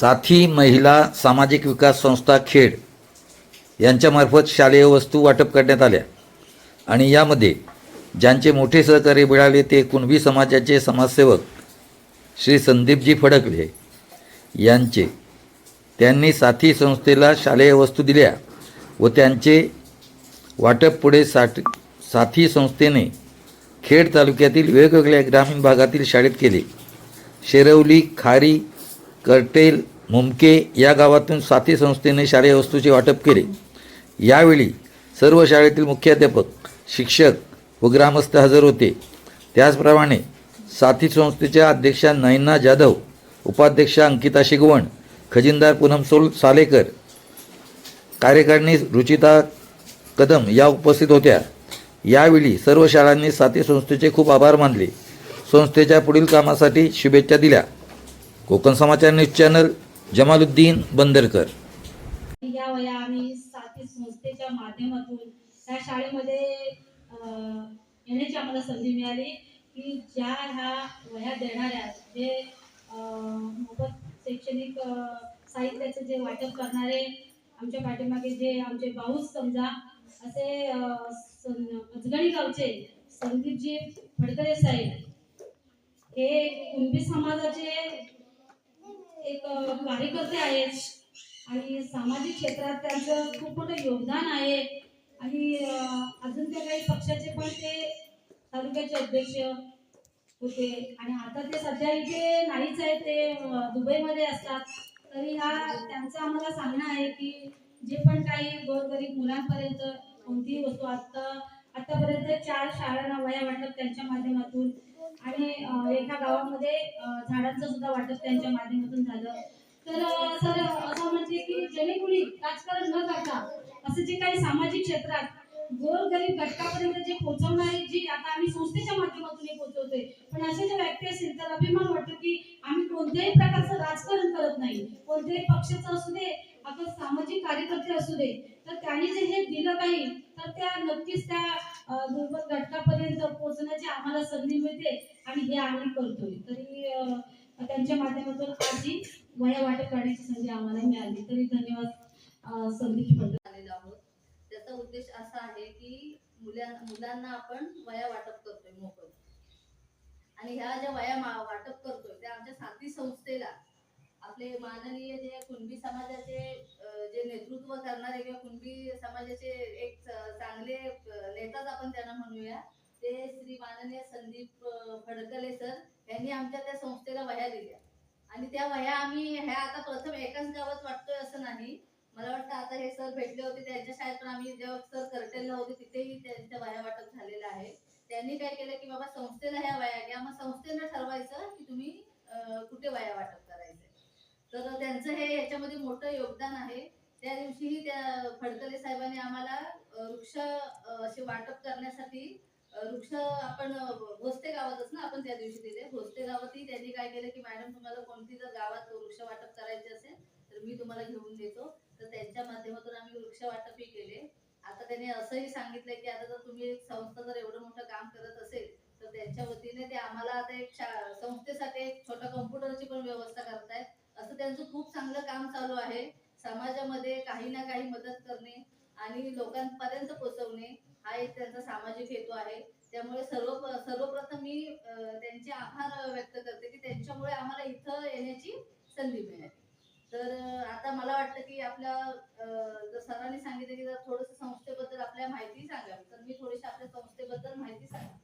साथी महिला सामाजिक विकास संस्था खेड यांच्यामार्फत शालेय वस्तू वाटप करण्यात आल्या. आणि यामध्ये ज्यांचे मोठे सहकार्य मिळाले ते कुणबी समाजाचे समाजसेवक श्री संदीपजी फडकले यांचे. त्यांनी साथी संस्थेला शालेय वस्तू दिल्या व त्यांचे वाटप पुढे साठ साथी संस्थेने खेड तालुक्यातील वेगवेगळ्या ग्रामीण भागातील शाळेत केले. शेरवली खारी करटेल मुमके या गावातून साथी संस्थेने शालेय वस्तूचे वाटप केले. यावेळी सर्व शाळेतील मुख्याध्यापक शिक्षक व ग्रामस्थ हजर होते. त्याचप्रमाणे साथी संस्थेच्या अध्यक्षा नयना जाधव उपाध्यक्षा अंकिता शिगवण खजिनदार पूनम सोल सालेकर कार्यकारिणी रुचिता कदम या उपस्थित होत्या. यावेळी सर्व शाळांनी साथी संस्थेचे खूप आभार मानले. संस्थेच्या पुढील कामासाठी शुभेच्छा दिल्या. Konkan Samachar news channel Jamaluddin Bandarkar. या वया आम्ही साथी संस्थेच्या माध्यमातून त्या शाळेमध्ये येण्याची आम्हाला संधी मिळाली की ज्या ह्या वह्या देणाऱ्या जे अं, मोफत शैक्षणिक अं, साहित्याचे जे वाटप करणारे आमच्या पाठीमागे जे आमचे भाऊच समजा असे अजगणी गावचे संदीपजी फडकरे साहेब हे कुणबी समाजाचे एक कार्यकर्ते आहेत आणि सामाजिक क्षेत्रात त्यांचं खूप मोठं योगदान आहे. आणि अजून ते काही पक्षाचे पण ते तालुक्याचे अध्यक्ष होते. आणि आता ते सध्या इथे नाहीच आहे ते दुबईमध्ये असतात. तरी हा त्यांचं आम्हाला सांगणं आहे की जे पण काही गोरगरीब मुलांपर्यंत कोणतीही वस्तू आता आतापर्यंत चार शाळांना वया वाटप त्यांच्या माध्यमातून आणि एका गावामध्ये झाडांचं सुद्धा वाटप त्यांच्या माध्यमातून झालं. तर सर असं म्हणजे की जेणेकोणी राजकारण न करता असं जे काही सामाजिक क्षेत्रात गोरगरीब घटकापर्यंत जे पोहोचवणारे जी आता आम्ही संस्थेच्या माध्यमातून हे पोहोचवतोय पण असे जे व्यक्ती असतील तर अभिमान वाटतो की आम्ही कोणत्याही प्रकारचं राजकारण करत नाही. कोणत्याही पक्षाचं असू दे आपण सामाजिक कार्यकर्ते असू दे तर त्यांनी जे हे दिलं काही तर त्या नक्कीच त्या दुर्बल घटका घटकापर्यंत पोहोचण्याची आम्हाला संधी मिळते आणि हे आम्ही करतोय तरी त्यांच्या माध्यमातून आज ही वया वाटप करण्याची संधी आम्हाला मिळाली. तरी धन्यवाद संधी आलेलो आहोत. त्याचा उद्देश असा आहे की मुल्या मुलांना आपण वया वाटप करतोय मोकळ आणि ह्या ज्या वया वाटप करतोय त्या आमच्या साथी संस्थेला आपले माननीय जे कुणबी समाजाचे जे नेतृत्व करणारे किंवा कुणबी समाजाचे एक चांगले नेताच आपण त्यांना म्हणूया ते श्री माननीय संदीप फडकले सर यांनी आमच्या त्या संस्थेला वह्या दिल्या. आणि त्या वह्या आम्ही ह्या आता प्रथम एकाच गावात वाटतोय असं नाही. मला वाटतं आता हे सर भेटले होते त्यांच्या शाळेत पण आम्ही जेव्हा सर करटेलला होते तिथेही त्यांच्या वह्या वाटप झालेलं आहे त्यांनी काय केलं की बाबा संस्थेला ह्या वया घ्या. मग संस्थेनं ठरवायचं की तुम्ही कुठे वया वाटप करायचं. तर त्यांचं हे याच्यामध्ये मोठं योगदान आहे. त्या दिवशीही त्या फडकले साहेबांनी आम्हाला वृक्ष असे वाटप करण्यासाठी वृक्ष आपण भोसते गावातच ना आपण त्या दिवशी दिले. भोसते गावातही त्यांनी काय केलं की मॅडम तुम्हाला कोणती जर गावात वृक्ष वाटप करायचे असेल तर मी तुम्हाला घेऊन देतो. तर त्यांच्या माध्यमातून आम्ही वृक्ष वाटपही केले. आता त्यांनी असंही सांगितलंय की आता जर तुम्ही एक संस्था जर एवढं मोठं काम करत असेल तर त्यांच्या वतीने ते आम्हाला आता एक शा- संस्थेसाठी एक छोटा कम्प्युटरची पण व्यवस्था करतायत. असं त्यांचं खूप चांगलं काम चालू आहे. समाजामध्ये काही ना काही मदत करणे आणि लोकांपर्यंत पोहोचवणे. हा एक त्यांचा सामाजिक हेतू आहे. त्यामुळे सर्व सर्वप्रथम मी त्यांचे आभार व्यक्त करते की त्यांच्यामुळे आम्हाला इथं येण्याची संधी मिळाली. तर आता मला वाटतं की आपल्या जर सरांनी सांगितलं की जर थोडस संस्थेबद्दल आपल्या माहिती सांगा तर मी थोडीशी आपल्या संस्थेबद्दल माहिती सांगा